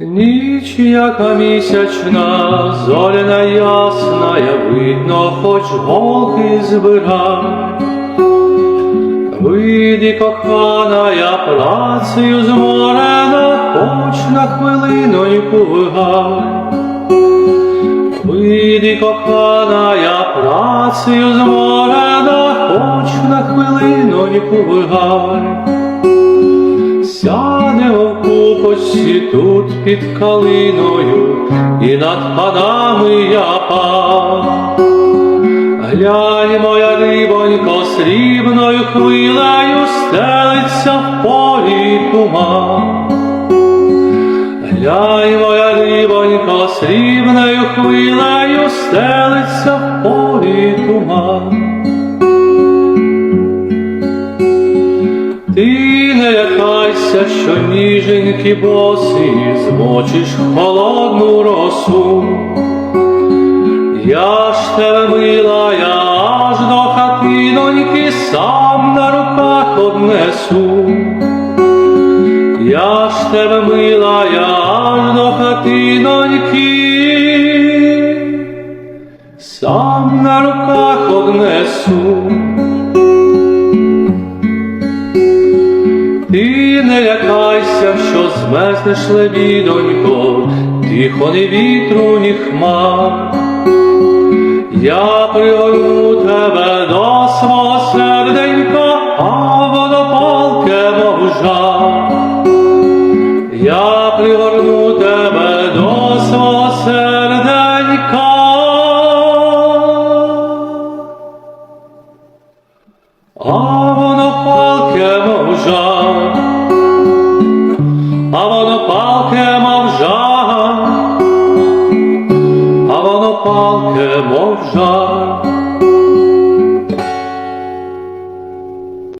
Ніч, яка місячна, зоряна ясна, видно, хоч голки збирай. Вийди, кохана, я працею зморена, хоч на хвилиноньку вигай. Вийди, кохана, я працею зморена, хоч на хвилиноньку вигай. В купості тут під калиною, і над панами я пав. Глянь, моя рибонько, срібною хвилею стелиться в полі туман. Глянь, моя рибонько, срібною хвилею стелиться в полі туман. Лякайся, що ніженькі боси змочиш холодну росу. Я ж тебе мила, я аж до хатиноньки сам на руках однесу. Я ж тебе мила, я аж до хатиноньки сам на руках однесу. Ти не лякайся, що змезнеш лебідонько, тихо ні вітру, ні хмар. Я пригорну тебе до свого серденька, а воно палке, мов. Я пригорну тебе до свого серденька. А жар, а